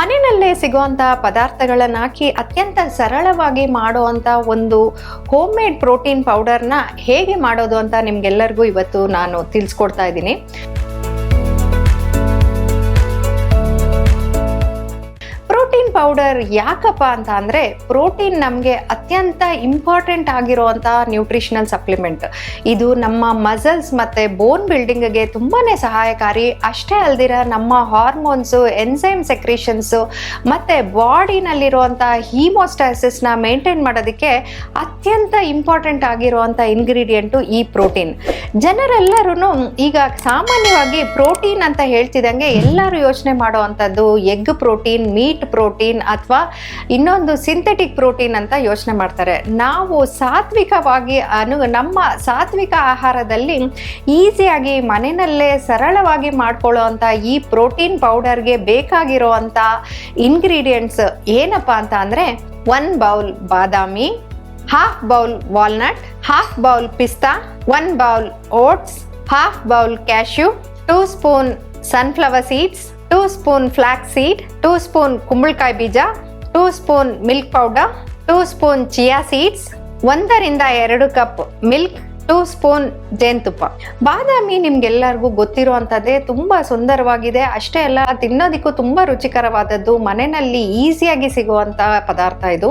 ಮನೆಯಲ್ಲೇ ಸಿಗುವಂಥ ಪದಾರ್ಥಗಳನ್ನು ಹಾಕಿ ಅತ್ಯಂತ ಸರಳವಾಗಿ ಮಾಡುವಂಥ ಒಂದು ಹೋಮ್ ಮೇಡ್ ಪ್ರೋಟೀನ್ ಪೌಡರ್ನ ಹೇಗೆ ಮಾಡೋದು ಅಂತ ನಿಮ್ಗೆಲ್ಲರಿಗೂ ಇವತ್ತು ನಾನು ತಿಳಿಸ್ಕೊಡ್ತಾ ಇದ್ದೀನಿ. ಪೌಡರ್ ಯಾಕಪ್ಪ ಅಂತ ಅಂದರೆ ಪ್ರೋಟೀನ್ ನಮಗೆ ಅತ್ಯಂತ ಇಂಪಾರ್ಟೆಂಟ್ ಆಗಿರುವಂಥ ನ್ಯೂಟ್ರಿಷನಲ್ ಸಪ್ಲಿಮೆಂಟ್ ಇದು ನಮ್ಮ ಮಸಲ್ಸ್ ಮತ್ತು ಬೋನ್ ಬಿಲ್ಡಿಂಗ್ಗೆ ತುಂಬಾ ಸಹಾಯಕಾರಿ. ಅಷ್ಟೇ ಅಲ್ದಿರ ನಮ್ಮ ಹಾರ್ಮೋನ್ಸು ಎನ್ಸೈಮ್ ಸೆಕ್ರೇಷನ್ಸು ಮತ್ತು ಬಾಡಿನಲ್ಲಿರುವಂಥ ನ ಮೇಂಟೈನ್ ಮಾಡೋದಕ್ಕೆ ಅತ್ಯಂತ ಇಂಪಾರ್ಟೆಂಟ್ ಆಗಿರುವಂಥ ಇಂಗ್ರೀಡಿಯೆಂಟು ಈ ಪ್ರೋಟೀನ್ ಜನರೆಲ್ಲರೂ ಈಗ ಸಾಮಾನ್ಯವಾಗಿ ಪ್ರೋಟೀನ್ ಅಂತ ಹೇಳ್ತಿದ್ದಂಗೆ ಎಲ್ಲರೂ ಯೋಚನೆ ಮಾಡುವಂಥದ್ದು ಎಗ್ ಪ್ರೋಟೀನ್ ಮೀಟ್ ಪ್ರೋಟೀನ್ ಅಥವಾ ಇನ್ನೊಂದು ಸಿಂಥೆಟಿಕ್ ಪ್ರೋಟೀನ್ ಅಂತ ಯೋಚನೆ ಮಾಡ್ತಾರೆ. ನಾವು ಸಾತ್ವಿಕವಾಗಿ ಅನು, ನಮ್ಮ ಸಾತ್ವಿಕ ಆಹಾರದಲ್ಲಿ ಈಸಿಯಾಗಿ ಮನೆಯಲ್ಲೇ ಸರಳವಾಗಿ ಮಾಡ್ಕೊಳ್ಳೋವಂಥ ಈ ಪ್ರೋಟೀನ್ ಪೌಡರ್ಗೆ ಬೇಕಾಗಿರೋವಂಥ ಇಂಗ್ರೀಡಿಯೆಂಟ್ಸ್ ಏನಪ್ಪ ಅಂತ ಅಂದರೆ ಒನ್ ಬೌಲ್ ಬಾದಾಮಿ, half bowl walnut, half bowl ಪಿಸ್ತಾ one bowl oats, half bowl cashew, two spoon sunflower seeds two spoon flax seed, two spoon ಕುಂಬಳಕಾಯಿ ಬೀಜ, two spoon milk powder, two spoon chia seeds, ಒಂದರಿಂದ ಎರಡು cup milk two spoon ಜೇನುತುಪ್ಪ. ಬಾದಾಮಿ ನಿಮ್ಗೆಲ್ಲರಿಗೂ ಗೊತ್ತಿರುವಂಥದ್ದೇ ತುಂಬಾ ಸುಂದರವಾಗಿದೆ. ಅಷ್ಟೇ ಅಲ್ಲ, ತಿನ್ನೋದಿಕ್ಕೂ ತುಂಬಾ ರುಚಿಕರವಾದದ್ದು, ಮನೆಯಲ್ಲಿ ಈಸಿಯಾಗಿ ಸಿಗುವಂಥ ಪದಾರ್ಥ ಇದು.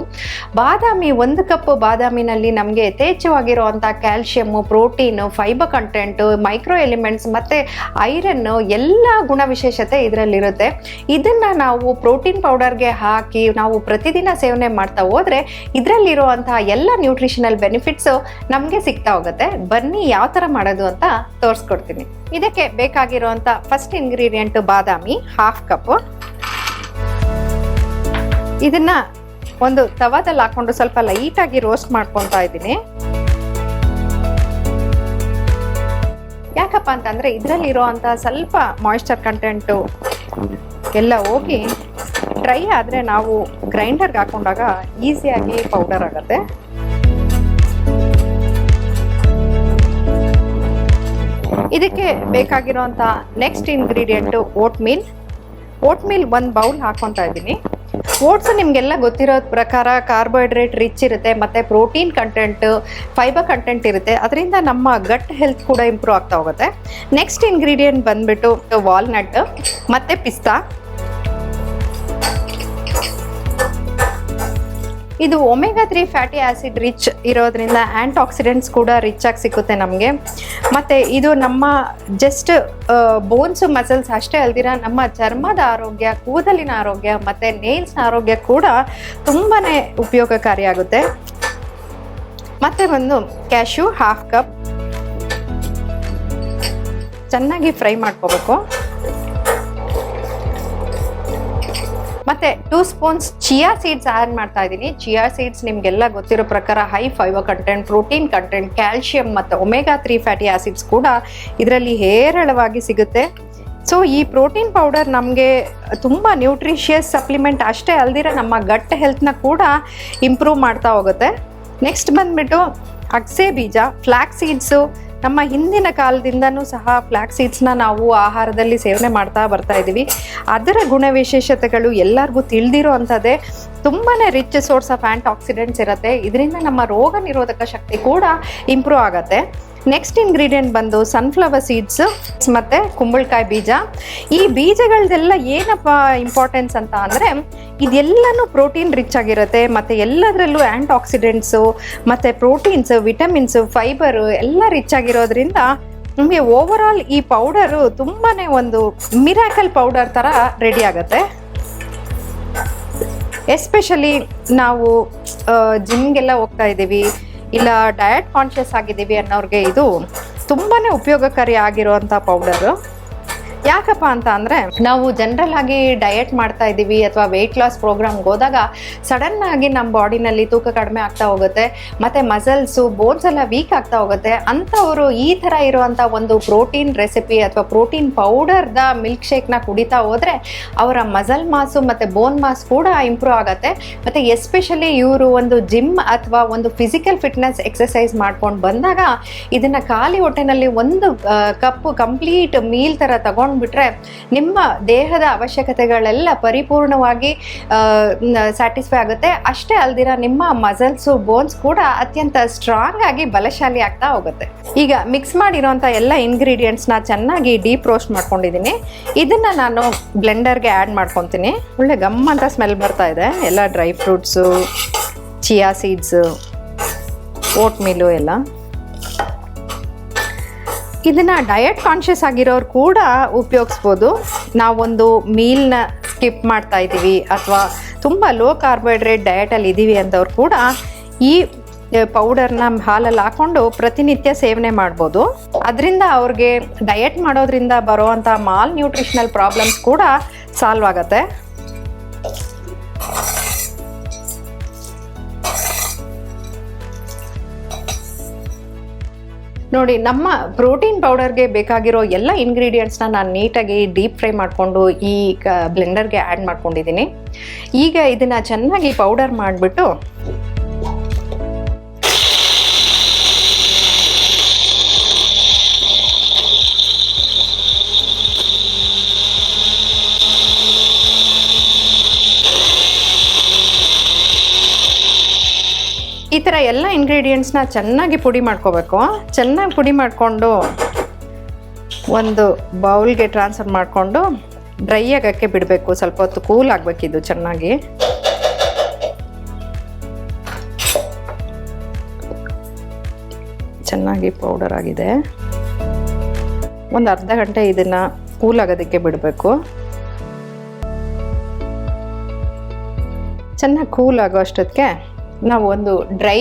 ಬಾದಾಮಿ ಒಂದು ಕಪ್ ಬಾದಾಮಿನಲ್ಲಿ ನಮಗೆ ಯಥೇಚ್ಛವಾಗಿರುವಂಥ calcium protein, fibre content, micro elements ಮತ್ತು ಐರನ್ನು ಎಲ್ಲ ಗುಣವಿಶೇಷತೆ ಇದರಲ್ಲಿರುತ್ತೆ. ಇದನ್ನು ನಾವು ಪ್ರೋಟೀನ್ ಪೌಡರ್ಗೆ ಹಾಕಿ ನಾವು ಪ್ರತಿದಿನ ಸೇವನೆ ಮಾಡ್ತಾ ಹೋದರೆ ಇದರಲ್ಲಿರುವಂತಹ ಎಲ್ಲ ನ್ಯೂಟ್ರಿಷನಲ್ ಬೆನಿಫಿಟ್ಸು ನಮಗೆ ಸಿಗ್ತಾ ಹೋಗುತ್ತೆ. ಬನ್ನಿ ಯಾವ ಥರ ಮಾಡೋದು ಅಂತ ತೋರಿಸ್ಕೊಡ್ತೀನಿ. ಇದಕ್ಕೆ ಬೇಕಾಗಿರುವಂಥ ಫಸ್ಟ್ ಇಂಗ್ರೀಡಿಯೆಂಟ್ ಬಾದಾಮಿ ಹಾಫ್ ಕಪ್ ಇದನ್ನ ಒಂದು ತವಾದಲ್ಲಿ ಹಾಕೊಂಡು ಸ್ವಲ್ಪ ಲೈಟಾಗಿ ರೋಸ್ಟ್ ಮಾಡ್ಕೊತಾ ಇದ್ದೀನಿ. ಯಾಕಪ್ಪ ಅಂತಂದ್ರೆ ಇದರಲ್ಲಿರುವಂಥ ಸ್ವಲ್ಪ ಮಾಯಿಶ್ಚರ್ ಕಂಟೆಂಟು ಎಲ್ಲ ಹೋಗಿ ಡ್ರೈ ಆದರೆ ನಾವು ಗ್ರೈಂಡರ್ಗೆ ಹಾಕೊಂಡಾಗ ಈಸಿಯಾಗಿ ಪೌಡರ್ ಆಗುತ್ತೆ. ಇದಕ್ಕೆ ಬೇಕಾಗಿರುವಂಥ next ingredient vote meal vote meal ಒಂದು ಬೌಲ್ ಹಾಕೊತಾ ಇದ್ದೀನಿ. ಓಟ್ಸ್ ನಿಮಗೆಲ್ಲ ಗೊತ್ತಿರೋ ಪ್ರಕಾರ ಕಾರ್ಬೋಹೈಡ್ರೇಟ್ ರಿಚ್ ಇರುತ್ತೆ, ಮತ್ತು ಪ್ರೋಟೀನ್ ಕಂಟೆಂಟ್ ಫೈಬರ್ ಕಂಟೆಂಟ್ ಇರುತ್ತೆ. ಅದರಿಂದ ನಮ್ಮ ಗಟ್ ಹೆಲ್ತ್ ಕೂಡ ಇಂಪ್ರೂವ್ ಆಗ್ತಾ ಹೋಗುತ್ತೆ. ನೆಕ್ಸ್ಟ್ ಇಂಗ್ರೀಡಿಯೆಂಟ್ ಬಂದ್ಬಿಟ್ಟು ವಾಲ್ನಟ್ ಮತ್ತು ಪಿಸ್ತಾ ಇದು omega three fatty acid rich ಇರೋದ್ರಿಂದ ಆ್ಯಂಟಿ ಆಕ್ಸಿಡೆಂಟ್ಸ್ ಕೂಡ ರಿಚ್ ಆಗಿ ಸಿಗುತ್ತೆ ನಮಗೆ. ಮತ್ತು ಇದು ನಮ್ಮ ಜಸ್ಟ್ ಬೋನ್ಸು ಮಸಲ್ಸ್ ಅಷ್ಟೇ ಅಲ್ದಿರ ನಮ್ಮ ಚರ್ಮದ ಆರೋಗ್ಯ, ಕೂದಲಿನ ಆರೋಗ್ಯ, ಮತ್ತು ನೇಲ್ಸ್ನ ಆರೋಗ್ಯ ಕೂಡ ತುಂಬಾ ಉಪಯೋಗಕಾರಿಯಾಗುತ್ತೆ. ಮತ್ತು ಒಂದು ಕ್ಯಾಶ್ಯೂ ಹಾಫ್ ಕಪ್ ಚೆನ್ನಾಗಿ ಫ್ರೈ ಮಾಡ್ಕೋಬೇಕು. ಮತ್ತೆ two spoons chia seeds add ಮಾಡ್ತಾ ಇದ್ದೀನಿ. ಚಿಯಾ ಸೀಡ್ಸ್ ನಿಮಗೆಲ್ಲ ಗೊತ್ತಿರೋ ಪ್ರಕಾರ high fibre content protein content calcium ಮತ್ತು ಒಮೆಗಾ ತ್ರೀ ಫ್ಯಾಟಿ ಆಸಿಡ್ಸ್ ಕೂಡ ಇದರಲ್ಲಿ ಹೇರಳವಾಗಿ ಸಿಗುತ್ತೆ. ಸೊ ಈ ಪ್ರೋಟೀನ್ ಪೌಡರ್ ನಮಗೆ ತುಂಬ ನ್ಯೂಟ್ರಿಷಿಯಸ್ ಸಪ್ಲಿಮೆಂಟ್ ಅಷ್ಟೇ ಅಲ್ದಿರ ನಮ್ಮ ಗಟ್ ಹೆಲ್ತ್ನ ಕೂಡ ಇಂಪ್ರೂವ್ ಮಾಡ್ತಾ ಹೋಗುತ್ತೆ. ನೆಕ್ಸ್ಟ್ ಬಂದ್ಬಿಟ್ಟು ಅಗಸೆ ಬೀಜ ಫ್ಲ್ಯಾಕ್ ಸೀಡ್ಸು ನಮ್ಮ ಹಿಂದಿನ ಕಾಲದಿಂದನೂ ಸಹ ಫ್ಲ್ಯಾಕ್ ಸೀಡ್ಸ್ನ ನಾವು ಆಹಾರದಲ್ಲಿ ಸೇವನೆ ಮಾಡ್ತಾ ಬರ್ತಾ ಇದ್ದೀವಿ ಅದರ ಗುಣವಿಶೇಷತೆಗಳು ಎಲ್ಲರಿಗೂ ತಿಳಿದಿರೋ ಅಂಥದ್ದೇ ತುಂಬಾ rich source of antioxidants ಇರುತ್ತೆ. ಇದರಿಂದ ನಮ್ಮ ರೋಗ ನಿರೋಧಕ ಶಕ್ತಿ ಕೂಡ ಇಂಪ್ರೂವ್ ಆಗುತ್ತೆ. ನೆಕ್ಸ್ಟ್ ಇಂಗ್ರೀಡಿಯೆಂಟ್ ಬಂದು ಸನ್ಫ್ಲವರ್ ಸೀಡ್ಸ್ ಮತ್ತು ಕುಂಬಳಕಾಯಿ ಬೀಜ. ಈ ಬೀಜಗಳದೆಲ್ಲ ಏನಪ್ಪ ಇಂಪಾರ್ಟೆನ್ಸ್ ಅಂತ ಅಂದರೆ, ಇದೆಲ್ಲನೂ ಪ್ರೋಟೀನ್ ರಿಚ್ ಆಗಿರುತ್ತೆ. ಮತ್ತು ಎಲ್ಲದರಲ್ಲೂ ಆ್ಯಂಟ್ ಆಕ್ಸಿಡೆಂಟ್ಸು ಮತ್ತು ಪ್ರೋಟೀನ್ಸ್ ವಿಟಮಿನ್ಸು ಫೈಬರು ಎಲ್ಲ ರಿಚ್ ಆಗಿರೋದ್ರಿಂದ ನಮಗೆ ಓವರ್ ಆಲ್ ಈ ಪೌಡರು ತುಂಬಾ ಒಂದು ಮಿರಾಕಲ್ ಪೌಡರ್ ಥರ ರೆಡಿ ಆಗುತ್ತೆ. ಎಸ್ಪೆಷಲಿ ನಾವು ಜಿಮ್ಗೆಲ್ಲ ಹೋಗ್ತಾ ಇದ್ದೀವಿ. ಇಲ್ಲ ಡಯಟ್ ಕಾನ್ಷಿಯಸ್ ಆಗಿದ್ದೀವಿ ಅನ್ನೋರಿಗೆ ಇದು ತುಂಬಾ ಉಪಯೋಗಕಾರಿ ಆಗಿರುವಂಥ ಪೌಡರು ಯಾಕಪ್ಪ ಅಂತ ಅಂದರೆ ನಾವು ಜನರಲ್ ಆಗಿ ಡಯಟ್ ಮಾಡ್ತಾ ಇದ್ದೀವಿ ಅಥವಾ ವೆಯ್ಟ್ ಲಾಸ್ ಪ್ರೋಗ್ರಾಮ್ಗೆ ಹೋದಾಗ ಸಡನ್ ಆಗಿ ನಮ್ಮ ಬಾಡಿನಲ್ಲಿ ತೂಕ ಕಡಿಮೆ ಆಗ್ತಾ ಹೋಗುತ್ತೆ, ಮತ್ತು ಮಸಲ್ಸು ಬೋನ್ಸ್ ಎಲ್ಲ ವೀಕ್ ಆಗ್ತಾ ಹೋಗುತ್ತೆ. ಅಂಥವರು ಈ ಥರ ಇರುವಂಥ ಒಂದು ಪ್ರೋಟೀನ್ ರೆಸಿಪಿ ಅಥವಾ ಪ್ರೋಟೀನ್ ಪೌಡರ್ದ ಮಿಲ್ಕ್ ಶೇಕ್ನ ಕುಡಿತಾ ಹೋದ್ರೆ ಅವರ ಮಸಲ್ ಮಾಸು ಮತ್ತು ಬೋನ್ ಮಾಸ್ ಕೂಡ ಇಂಪ್ರೂವ್ ಆಗುತ್ತೆ. ಮತ್ತು ಎಸ್ಪೆಷಲಿ ಇವರು ಒಂದು ಜಿಮ್ ಅಥವಾ ಒಂದು ಫಿಸಿಕಲ್ ಫಿಟ್ನೆಸ್ ಎಕ್ಸಸೈಸ್ ಮಾಡ್ಕೊಂಡು ಬಂದಾಗ ಇದನ್ನು ಖಾಲಿ ಹೊಟ್ಟೆನಲ್ಲಿ ಒಂದು ಕಪ್ಪು ಕಂಪ್ಲೀಟ್ ಮೀಲ್ ಥರ ತಗೊಂಡು ತಗೊಂಡ್ಬಿಟ್ರೆ ನಿಮ್ಮ ದೇಹದ ಅವಶ್ಯಕತೆಗಳೆಲ್ಲ ಪರಿಪೂರ್ಣವಾಗಿ ಸ್ಯಾಟಿಸ್ಫೈ ಆಗುತ್ತೆ. ಅಷ್ಟೇ ಅಲ್ದಿರ ನಿಮ್ಮ ಮಸಲ್ಸು ಬೋನ್ಸ್ ಕೂಡ ಅತ್ಯಂತ ಸ್ಟ್ರಾಂಗ್ ಆಗಿ ಬಲಶಾಲಿ ಆಗ್ತಾ ಹೋಗುತ್ತೆ. ಈಗ ಮಿಕ್ಸ್ ಮಾಡಿರೋಂಥ ಎಲ್ಲ ಇಂಗ್ರೀಡಿಯೆಂಟ್ಸ್ನ ಚೆನ್ನಾಗಿ ಡೀಪ್ ರೋಸ್ಟ್ ಮಾಡ್ಕೊಂಡಿದ್ದೀನಿ. ಇದನ್ನ ನಾನು ಬ್ಲೆಂಡರ್ಗೆ ಆ್ಯಡ್ ಮಾಡ್ಕೊತೀನಿ. ಒಳ್ಳೆ ಗಮ್ ಅಂತ ಸ್ಮೆಲ್ ಬರ್ತಾ ಇದೆ. ಎಲ್ಲ dry fruits chia seeds oatmeal ಎಲ್ಲ. ಇದನ್ನ ಡಯಟ್ ಕಾನ್ಷಿಯಸ್ ಆಗಿರೋರು ಕೂಡ ಉಪಯೋಗಿಸ್ಬೋದು. ನಾವೊಂದು ಮೀಲ್ನ ಸ್ಕಿಪ್ ಮಾಡ್ತಾ ಇದ್ದೀವಿ ಅಥವಾ ತುಂಬ ಲೋ ಕಾರ್ಬೋಹೈಡ್ರೇಟ್ ಡಯಟಲ್ಲಿ ಇದ್ದೀವಿ ಅಂದವ್ರು ಕೂಡ ಈ ಪೌಡರ್ನ ಹಾಲಲ್ಲಿ ಹಾಕೊಂಡು ಪ್ರತಿನಿತ್ಯ ಸೇವನೆ ಮಾಡ್ಬೋದು. ಅದರಿಂದ ಅವ್ರಿಗೆ ಡಯಟ್ ಮಾಡೋದ್ರಿಂದ ಬರುವಂಥ ಮಾಲ್ ನ್ಯೂಟ್ರಿಷನಲ್ ಪ್ರಾಬ್ಲಮ್ಸ್ ಕೂಡ ಸಾಲ್ವ್ ಆಗುತ್ತೆ. ನೋಡಿ, ನಮ್ಮ ಪ್ರೋಟೀನ್ ಪೌಡರ್ಗೆ ಬೇಕಾಗಿರೋ ಎಲ್ಲ ಇಂಗ್ರೀಡಿಯೆಂಟ್ಸ್ನ ನಾನು ನೀಟಾಗಿ ಡೀಪ್ ಫ್ರೈ ಮಾಡಿಕೊಂಡು ಈ ಬ್ಲೆಂಡರ್ಗೆ ಆ್ಯಡ್ ಮಾಡ್ಕೊಂಡಿದ್ದೀನಿ. ಈಗ ಇದನ್ನು ಚೆನ್ನಾಗಿ ಪೌಡರ್ ಮಾಡಿಬಿಟ್ಟು ಈ ಥರ ಎಲ್ಲ ಇಂಗ್ರೀಡಿಯೆಂಟ್ಸ್ನ ಚೆನ್ನಾಗಿ ಪುಡಿ ಮಾಡ್ಕೋಬೇಕು. ಚೆನ್ನಾಗಿ ಪುಡಿ ಮಾಡಿಕೊಂಡು ಒಂದು ಬೌಲ್ಗೆ ಟ್ರಾನ್ಸ್ಫರ್ ಮಾಡಿಕೊಂಡು ಡ್ರೈ ಆಗೋಕ್ಕೆ ಬಿಡಬೇಕು. ಸ್ವಲ್ಪ ಹೊತ್ತು ಕೂಲ್ ಆಗಬೇಕಿದು ಚೆನ್ನಾಗಿ. ಚೆನ್ನಾಗಿ ಪೌಡರ್ ಆಗಿದೆ. ಒಂದು ಅರ್ಧ ಗಂಟೆ ಇದನ್ನು ಕೂಲ್ ಆಗೋದಕ್ಕೆ ಬಿಡಬೇಕು. ಚೆನ್ನಾಗಿ ಕೂಲ್ ಆಗೋ ಅಷ್ಟೊತ್ತಿಗೆ ನಾವು ಒಂದು ಡ್ರೈ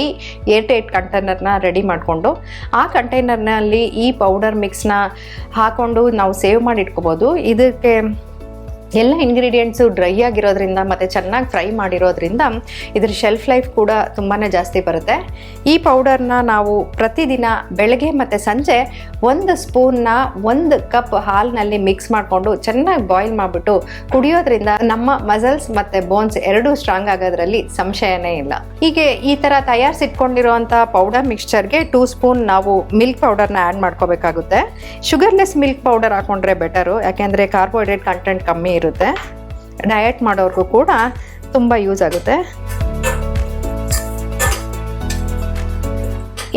ಏರ್ಟೈಟ್ ಕಂಟೈನರ್ನ ರೆಡಿ ಮಾಡಿಕೊಂಡು, ಆ ಕಂಟೈನರ್ನಲ್ಲಿ ಈ ಪೌಡರ್ ಮಿಕ್ಸ್ನ ಹಾಕೊಂಡು ನಾವು ಸೇವ್ ಮಾಡಿ ಇಟ್ಕೋಬೋದು. ಇದಕ್ಕೆ ಎಲ್ಲ ಇಂಗ್ರೀಡಿಯೆಂಟ್ಸು ಡ್ರೈ ಆಗಿರೋದ್ರಿಂದ ಮತ್ತು ಚೆನ್ನಾಗಿ ಫ್ರೈ ಮಾಡಿರೋದ್ರಿಂದ ಇದ್ರ ಶೆಲ್ಫ್ ಲೈಫ್ ಕೂಡ ತುಂಬಾ ಜಾಸ್ತಿ ಬರುತ್ತೆ. ಈ ಪೌಡರ್ನ ನಾವು ಪ್ರತಿದಿನ ಬೆಳಗ್ಗೆ ಮತ್ತು ಸಂಜೆ ಒಂದು ಸ್ಪೂನ್ನ ಒಂದು ಕಪ್ ಹಾಲಿನಲ್ಲಿ ಮಿಕ್ಸ್ ಮಾಡಿಕೊಂಡು ಚೆನ್ನಾಗಿ ಬಾಯ್ಲ್ ಮಾಡಿಬಿಟ್ಟು ಕುಡಿಯೋದ್ರಿಂದ ನಮ್ಮ ಮಸಲ್ಸ್ ಮತ್ತು ಬೋನ್ಸ್ ಎರಡೂ ಸ್ಟ್ರಾಂಗ್ ಆಗೋದ್ರಲ್ಲಿ ಸಂಶಯನೇ ಇಲ್ಲ. ಹೀಗೆ ಈ ಥರ ತಯಾರಿಸಿಟ್ಕೊಂಡಿರುವಂಥ ಪೌಡರ್ ಮಿಕ್ಸ್ಚರ್ಗೆ ಟೂ ಸ್ಪೂನ್ ನಾವು ಮಿಲ್ಕ್ ಪೌಡರ್ನ ಆ್ಯಡ್ ಮಾಡ್ಕೋಬೇಕಾಗುತ್ತೆ. ಶುಗರ್ಲೆಸ್ ಮಿಲ್ಕ್ ಪೌಡರ್ ಹಾಕೊಂಡ್ರೆ ಬೆಟರು ಯಾಕೆಂದರೆ ಕಾರ್ಬೋಹೈಡ್ರೇಟ್ ಕಂಟೆಂಟ್ ಕಮ್ಮಿ ಇರುತ್ತೆ. ಡಯಟ್ ಮಾಡೋರ್ಗೂ ಕೂಡ ತುಂಬ ಯೂಸ್ ಆಗುತ್ತೆ.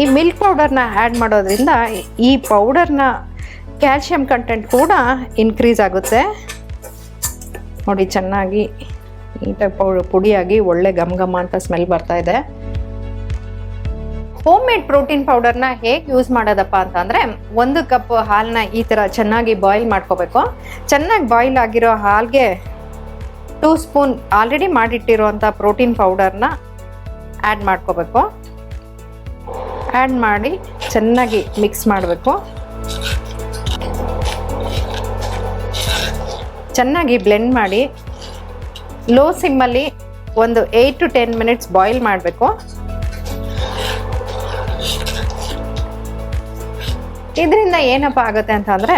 ಈ ಮಿಲ್ಕ್ ಪೌಡರ್ನ ಆ್ಯಡ್ ಮಾಡೋದ್ರಿಂದ ಈ ಪೌಡರ್ನ ಕ್ಯಾಲ್ಶಿಯಂ ಕಂಟೆಂಟ್ ಕೂಡ ಇನ್ಕ್ರೀಸ್ ಆಗುತ್ತೆ. ನೋಡಿ, ಚೆನ್ನಾಗಿ ನೀಟಾಗಿ ಪೌ, ಪುಡಿಯಾಗಿ ಒಳ್ಳೆ ಘಮ್ ಘಮ ಅಂತ ಸ್ಮೆಲ್ ಬರ್ತಾ ಇದೆ. ಹೋಮ್ ಮೇಡ್ ಪ್ರೋಟೀನ್ ಪೌಡರ್ನ ಹೇಗೆ ಯೂಸ್ ಮಾಡೋದಪ್ಪ ಅಂತಂದರೆ, ಒಂದು ಕಪ್ ಹಾಲನ್ನ ಈ ಥರ ಚೆನ್ನಾಗಿ ಬಾಯ್ಲ್ ಮಾಡ್ಕೋಬೇಕು. ಚೆನ್ನಾಗಿ ಬಾಯ್ಲ್ ಆಗಿರೋ ಹಾಲ್ಗೆ ಟೂ ಸ್ಪೂನ್ ಆಲ್ರೆಡಿ ಮಾಡಿಟ್ಟಿರುವಂಥ ಪ್ರೋಟೀನ್ ಪೌಡರ್ನ ಆ್ಯಡ್ ಮಾಡ್ಕೋಬೇಕು. ಆ್ಯಡ್ ಮಾಡಿ ಚೆನ್ನಾಗಿ ಮಿಕ್ಸ್ ಮಾಡಬೇಕು. ಚೆನ್ನಾಗಿ ಬ್ಲೆಂಡ್ ಮಾಡಿ ಲೋ ಸಿಮ್ಮಲ್ಲಿ ಒಂದು eight to ten minutes boil ಮಾಡಬೇಕು. ಇದರಿಂದ ಏನಪ್ಪ ಆಗುತ್ತೆ ಅಂತ ಅಂದರೆ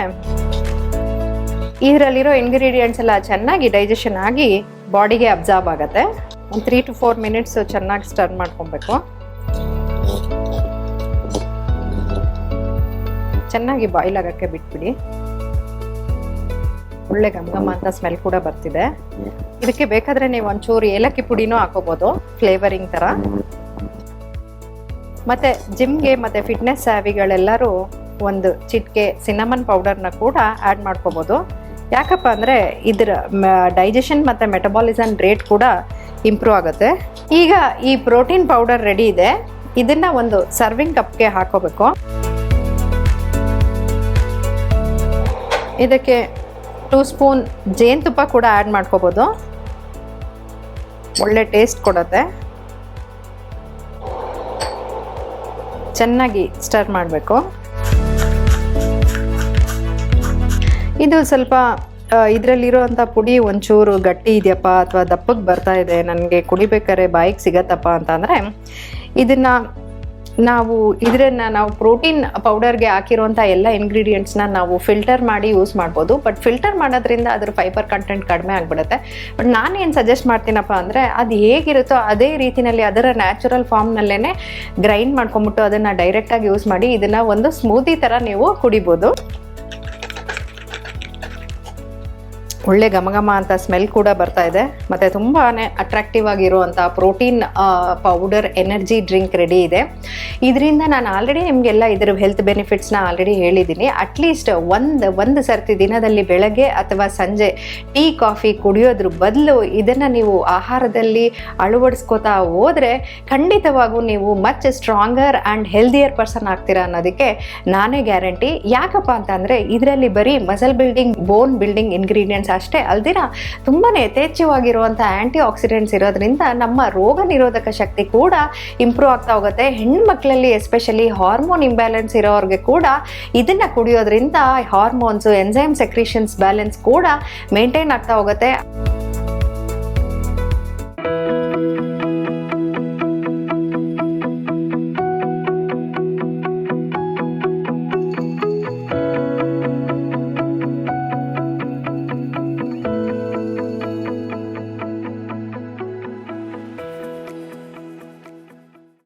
ಇದರಲ್ಲಿರೋ ಇಂಗ್ರೀಡಿಯೆಂಟ್ಸ್ ಎಲ್ಲ ಚೆನ್ನಾಗಿ ಡೈಜೆಷನ್ ಆಗಿ ಬಾಡಿಗೆ ಅಬ್ಸಾರ್ಬ್ ಆಗುತ್ತೆ. ಒಂದು ತ್ರೀ ಟು ಫೋರ್ ಮಿನಿಟ್ಸ್ ಚೆನ್ನಾಗಿ ಸ್ಟರ್ ಮಾಡ್ಕೊಬೇಕು. ಚೆನ್ನಾಗಿ ಬಾಯ್ಲ್ ಆಗೋಕ್ಕೆ ಬಿಟ್ಬಿಡಿ. ಒಳ್ಳೆ ಗಮಗಮ ಅಂತ ಸ್ಮೆಲ್ ಕೂಡ ಬರ್ತಿದೆ. ಇದಕ್ಕೆ ಬೇಕಾದ್ರೆ ನೀವು ಒಂಚೂರು ಏಲಕ್ಕಿ ಪುಡಿನೂ ಹಾಕೋಬೋದು ಫ್ಲೇವರಿಂಗ್ ಥರ ಮತ್ತೆ ಜಿಮ್ಗೆ ಮತ್ತೆ ಫಿಟ್ನೆಸ್ ಸ್ಯಾವಿಗಳೆಲ್ಲರೂ ಒಂದು ಚಿಟಿಕೆ ಸಿನಮನ್ ಪೌಡರ್ನ ಕೂಡ ಆ್ಯಡ್ ಮಾಡ್ಕೋಬೋದು. ಯಾಕಪ್ಪ ಅಂದರೆ ಇದರ ಡೈಜೆಷನ್ ಮತ್ತು ಮೆಟಬಾಲಿಸಮ್ ರೇಟ್ ಕೂಡ ಇಂಪ್ರೂವ್ ಆಗುತ್ತೆ. ಈಗ ಈ ಪ್ರೋಟೀನ್ ಪೌಡರ್ ರೆಡಿ ಇದೆ. ಇದನ್ನು ಒಂದು ಸರ್ವಿಂಗ್ ಕಪ್ಗೆ ಹಾಕೋಬೇಕು. ಇದಕ್ಕೆ ಟೂ ಸ್ಪೂನ್ ಜೇನುತುಪ್ಪ ಕೂಡ ಆ್ಯಡ್ ಮಾಡ್ಕೋಬೋದು. ಒಳ್ಳೆ ಟೇಸ್ಟ್ ಕೊಡುತ್ತೆ. ಚೆನ್ನಾಗಿ ಸ್ಟರ್ ಮಾಡಬೇಕು. ಇದು ಸ್ವಲ್ಪ ಇದರಲ್ಲಿರೋವಂಥ ಪುಡಿ ಒಂಚೂರು ಗಟ್ಟಿ ಇದೆಯಪ್ಪ ಅಥವಾ ದಪ್ಪಕ್ಕೆ ಬರ್ತಾ ಇದೆ, ನನಗೆ ಕುಡಿಬೇಕಾದ್ರೆ ಬಾಯಿಗೆ ಸಿಗತ್ತಪ್ಪ ಅಂತಂದರೆ ಇದನ್ನು ನಾವು, ಇದರನ್ನು ನಾವು ಪ್ರೋಟೀನ್ ಪೌಡರ್ಗೆ ಹಾಕಿರುವಂಥ ಎಲ್ಲ ಇಂಗ್ರೀಡಿಯೆಂಟ್ಸ್ನ ನಾವು ಫಿಲ್ಟರ್ ಮಾಡಿ ಯೂಸ್ ಮಾಡ್ಬೋದು. ಬಟ್ ಫಿಲ್ಟರ್ ಮಾಡೋದ್ರಿಂದ ಅದ್ರ ಫೈಬರ್ ಕಂಟೆಂಟ್ ಕಡಿಮೆ ಆಗಿಬಿಡುತ್ತೆ. ಬಟ್ ನಾನೇನು ಸಜೆಸ್ಟ್ ಮಾಡ್ತೀನಪ್ಪ ಅಂದರೆ, ಅದು ಹೇಗಿರುತ್ತೋ ಅದೇ ರೀತಿಯಲ್ಲಿ ಅದರ ನ್ಯಾಚುರಲ್ ಫಾರ್ಮ್ನಲ್ಲೇ ಗ್ರೈಂಡ್ ಮಾಡ್ಕೊಂಬಿಟ್ಟು ಅದನ್ನು ಡೈರೆಕ್ಟಾಗಿ ಯೂಸ್ ಮಾಡಿ, ಇದನ್ನು ಒಂದು ಸ್ಮೂದಿ ಥರ ನೀವು ಕುಡಿಬೋದು. ಒಳ್ಳೆ ಘಮ ಘಮ ಅಂತ ಸ್ಮೆಲ್ ಕೂಡ ಬರ್ತಾ ಇದೆ. ಮತ್ತು ತುಂಬಾ ಅಟ್ರಾಕ್ಟಿವ್ ಆಗಿರುವಂಥ protein powder energy drink ready ಇದೆ. ಇದರಿಂದ ನಾನು ಆಲ್ರೆಡಿ ನಿಮಗೆಲ್ಲ ಇದರ ಹೆಲ್ತ್ ಬೆನಿಫಿಟ್ಸ್ನ ಆಲ್ರೆಡಿ ಹೇಳಿದ್ದೀನಿ. ಅಟ್ಲೀಸ್ಟ್ ಒಂದು ಒಂದು ಸರ್ತಿ ದಿನದಲ್ಲಿ ಬೆಳಗ್ಗೆ ಅಥವಾ ಸಂಜೆ ಟೀ ಕಾಫಿ ಕುಡಿಯೋದ್ರ ಬದಲು ಇದನ್ನು ನೀವು ಆಹಾರದಲ್ಲಿ ಅಳವಡಿಸ್ಕೋತಾ ಹೋದರೆ ಖಂಡಿತವಾಗೂ ನೀವು much stronger and healthier person ಆಗ್ತೀರಾ ಅನ್ನೋದಕ್ಕೆ ನಾನೇ ಗ್ಯಾರಂಟಿ ಯಾಕಪ್ಪ ಅಂತಂದರೆ ಇದರಲ್ಲಿ ಬರೀ muscle building bone building ingredients ಅಷ್ಟೇ ಅಲ್ದಿರ ತುಂಬಾ ಯಥೇಚ್ಛವಾಗಿರುವಂಥ ಆಂಟಿ ಆಕ್ಸಿಡೆಂಟ್ಸ್ ಇರೋದ್ರಿಂದ ನಮ್ಮ ರೋಗ ನಿರೋಧಕ ಶಕ್ತಿ ಕೂಡ ಇಂಪ್ರೂವ್ ಆಗ್ತಾ ಹೋಗುತ್ತೆ. ಹೆಣ್ಮಕ್ಳಲ್ಲಿ ಎಸ್ಪೆಷಲಿ ಹಾರ್ಮೋನ್ ಇಂಬ್ಯಾಲೆನ್ಸ್ ಇರೋರಿಗೆ ಕೂಡ ಇದನ್ನ ಕುಡಿಯೋದ್ರಿಂದ ಹಾರ್ಮೋನ್ಸ್ ಎನ್ಸೈಮ್ ಸೆಕ್ರಿಷನ್ಸ್ ಬ್ಯಾಲೆನ್ಸ್ ಕೂಡ ಮೇಂಟೈನ್ ಆಗ್ತಾ ಹೋಗುತ್ತೆ.